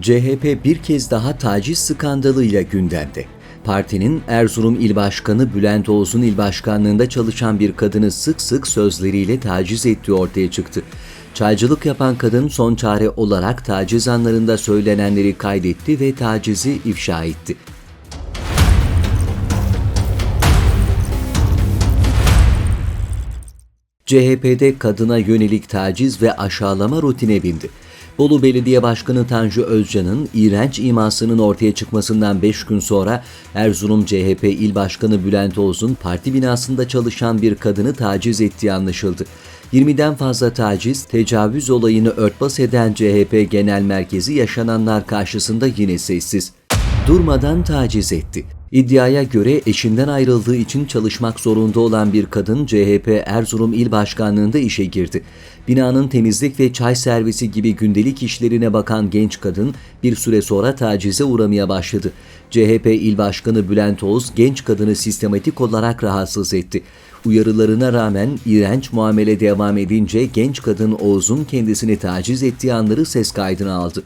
CHP bir kez daha taciz skandalıyla gündemde. Partinin Erzurum İl Başkanı Bülent Oğuz'un il başkanlığında çalışan bir kadını sık sık sözleriyle taciz ettiği ortaya çıktı. Çaycılık yapan kadın son çare olarak taciz anlarında söylenenleri kaydetti ve tacizi ifşa etti. CHP'de kadına yönelik taciz ve aşağılama rutine bindi. Bolu Belediye Başkanı Tanju Özcan'ın iğrenç imasının ortaya çıkmasından 5 gün sonra Erzurum CHP İl Başkanı Bülent Oğuz'un parti binasında çalışan bir kadını taciz ettiği anlaşıldı. 20'den fazla taciz, tecavüz olayını örtbas eden CHP Genel Merkezi yaşananlar karşısında yine sessiz. Durmadan taciz etti. İddiaya göre eşinden ayrıldığı için çalışmak zorunda olan bir kadın CHP Erzurum İl Başkanlığında işe girdi. Binanın temizlik ve çay servisi gibi gündelik işlerine bakan genç kadın bir süre sonra tacize uğramaya başladı. CHP İl Başkanı Bülent Oğuz genç kadını sistematik olarak rahatsız etti. Uyarılarına rağmen iğrenç muamele devam edince genç kadın Oğuz'un kendisini taciz ettiği anları ses kaydına aldı.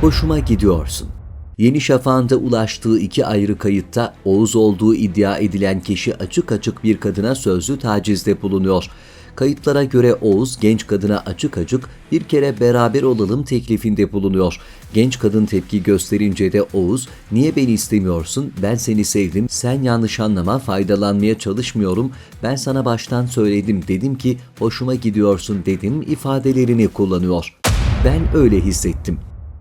Hoşuma gidiyorsun. Yeni Şafak'ında ulaştığı iki ayrı kayıtta Oğuz olduğu iddia edilen kişi açık açık bir kadına sözlü tacizde bulunuyor. Kayıtlara göre Oğuz genç kadına açık açık bir kere beraber olalım teklifinde bulunuyor. Genç kadın tepki gösterince de Oğuz niye beni istemiyorsun ben seni sevdim sen yanlış anlama faydalanmaya çalışmıyorum ben sana baştan söyledim dedim ki hoşuma gidiyorsun dedim ifadelerini kullanıyor. Ben öyle hissettim.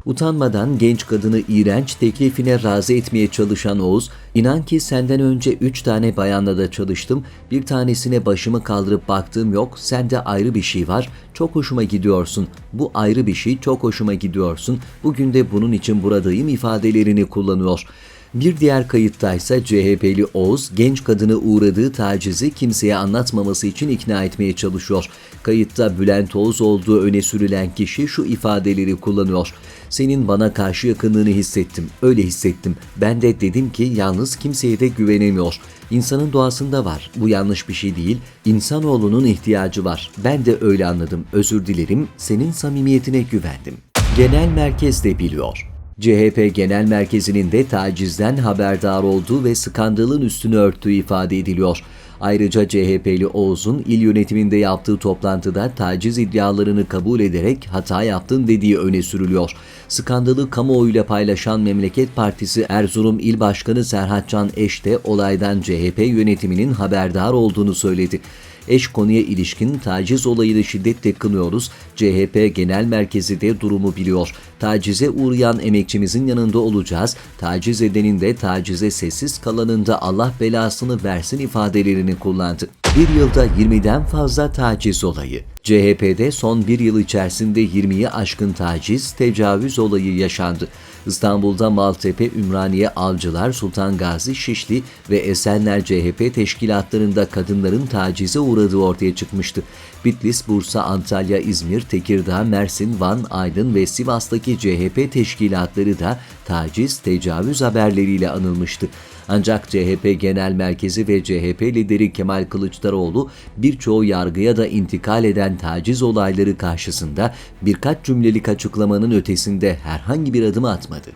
Utanmadan genç kadını iğrenç teklifine razı etmeye çalışan Oğuz, inan ki senden önce üç tane bayanla da çalıştım, bir tanesine başımı kaldırıp baktığım yok, sende ayrı bir şey var, çok hoşuma gidiyorsun, bu ayrı bir şey, çok hoşuma gidiyorsun, bugün de bunun için buradayım. ifadelerini kullanıyor. Bir diğer kayıttaysa CHP'li Oğuz genç kadını uğradığı tacizi kimseye anlatmaması için ikna etmeye çalışıyor. Kayıtta Bülent Oğuz olduğu öne sürülen kişi şu ifadeleri kullanıyor. Senin bana karşı yakınlığını hissettim, öyle hissettim. Ben de dedim ki yalnız kimseye de güvenemiyor. İnsanın doğasında var. Bu yanlış bir şey değil. İnsanoğlunun ihtiyacı var. Ben de öyle anladım. Özür dilerim. Senin samimiyetine güvendim. Genel merkez de biliyor. CHP Genel Merkezi'nin de tacizden haberdar olduğu ve skandalın üstünü örttüğü ifade ediliyor. Ayrıca CHP'li Oğuz'un il yönetiminde yaptığı toplantıda taciz iddialarını kabul ederek hata yaptın dediği öne sürülüyor. Skandalı kamuoyuyla paylaşan Memleket Partisi Erzurum İl Başkanı Serhat Can Eş de olaydan CHP yönetiminin haberdar olduğunu söyledi. Eş konuya ilişkin taciz olayını şiddetle kınıyoruz. CHP Genel Merkezi de durumu biliyor. Tacize uğrayan emekçimizin yanında olacağız. Taciz edenin de tacize sessiz kalanın da Allah belasını versin ifadelerini kullandı. Bir yılda 20'den fazla taciz olayı. CHP'de son bir yıl içerisinde 20'yi aşkın taciz, tecavüz olayı yaşandı. İstanbul'da Maltepe, Ümraniye, Avcılar, Sultan Gazi, Şişli ve Esenler CHP teşkilatlarında kadınların tacize uğradığı ortaya çıkmıştı. Bitlis, Bursa, Antalya, İzmir, Tekirdağ, Mersin, Van, Aydın ve Sivas'taki CHP teşkilatları da taciz, tecavüz haberleriyle anılmıştı. Ancak CHP Genel Merkezi ve CHP lideri Kemal Kılıçdaroğlu birçoğu yargıya da intikal eden taciz olayları karşısında birkaç cümlelik açıklamanın ötesinde herhangi bir adım atmadı.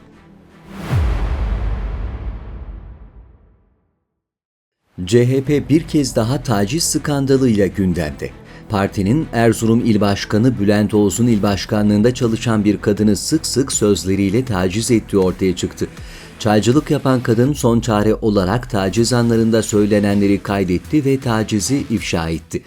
CHP bir kez daha taciz skandalıyla gündemde. Partinin Erzurum İl Başkanı Bülent Oğuz'un il başkanlığında çalışan bir kadını sık sık sözleriyle taciz ettiği ortaya çıktı. Çaycılık yapan kadın son çare olarak taciz anlarında söylenenleri kaydetti ve tacizi ifşa etti.